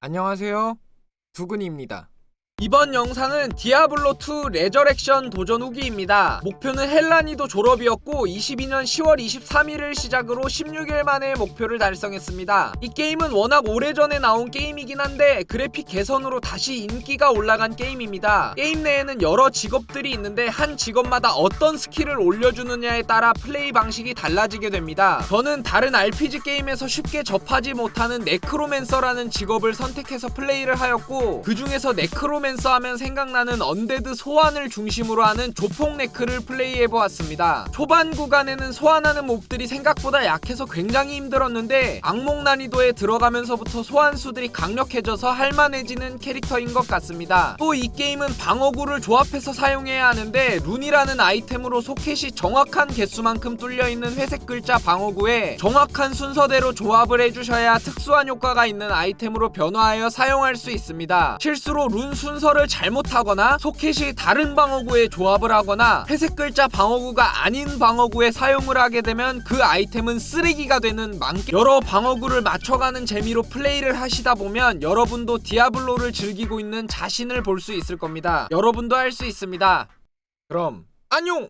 안녕하세요. 두근입니다. 이번 영상은 디아블로2 레저렉션 도전 후기입니다. 목표는 헬라니도 졸업이었고 22년 10월 23일을 시작으로 16일 만에 목표를 달성했습니다. 이 게임은 워낙 오래전에 나온 게임이긴 한데 그래픽 개선으로 다시 인기가 올라간 게임입니다. 게임 내에는 여러 직업들이 있는데 한 직업마다 어떤 스킬을 올려주느냐에 따라 플레이 방식이 달라지게 됩니다. 저는 다른 RPG 게임에서 쉽게 접하지 못하는 네크로맨서라는 직업을 선택해서 플레이를 하였고 그 중에서 네크로맨 서 하면 생각나는 언데드 소환을 중심으로 하는 조폭 네크를 플레이해 보았습니다. 초반 구간에는 소환하는 몹들이 생각보다 약해서 굉장히 힘들었는데 악몽 난이도에 들어가면서부터 소환수들이 강력해져서 할만해지는 캐릭터인 것 같습니다. 또 이 게임은 방어구를 조합해서 사용해야 하는데 룬이라는 아이템으로 소켓이 정확한 개수만큼 뚫려 있는 회색 글자 방어구에 정확한 순서대로 조합을 해주셔야 특수한 효과가 있는 아이템으로 변화하여 사용할 수 있습니다. 실수로 룬 순 서를 잘못하거나 소켓이 다른 방어구에 조합을 하거나 회색 글자 방어구가 아닌 방어구에 사용을 하게 되면 그 아이템은 쓰레기가 되는 많게 여러 방어구를 맞춰가는 재미로 플레이를 하시다 보면 여러분도 디아블로를 즐기고 있는 자신을 볼 수 있을 겁니다. 여러분도 할 수 있습니다. 그럼 안녕!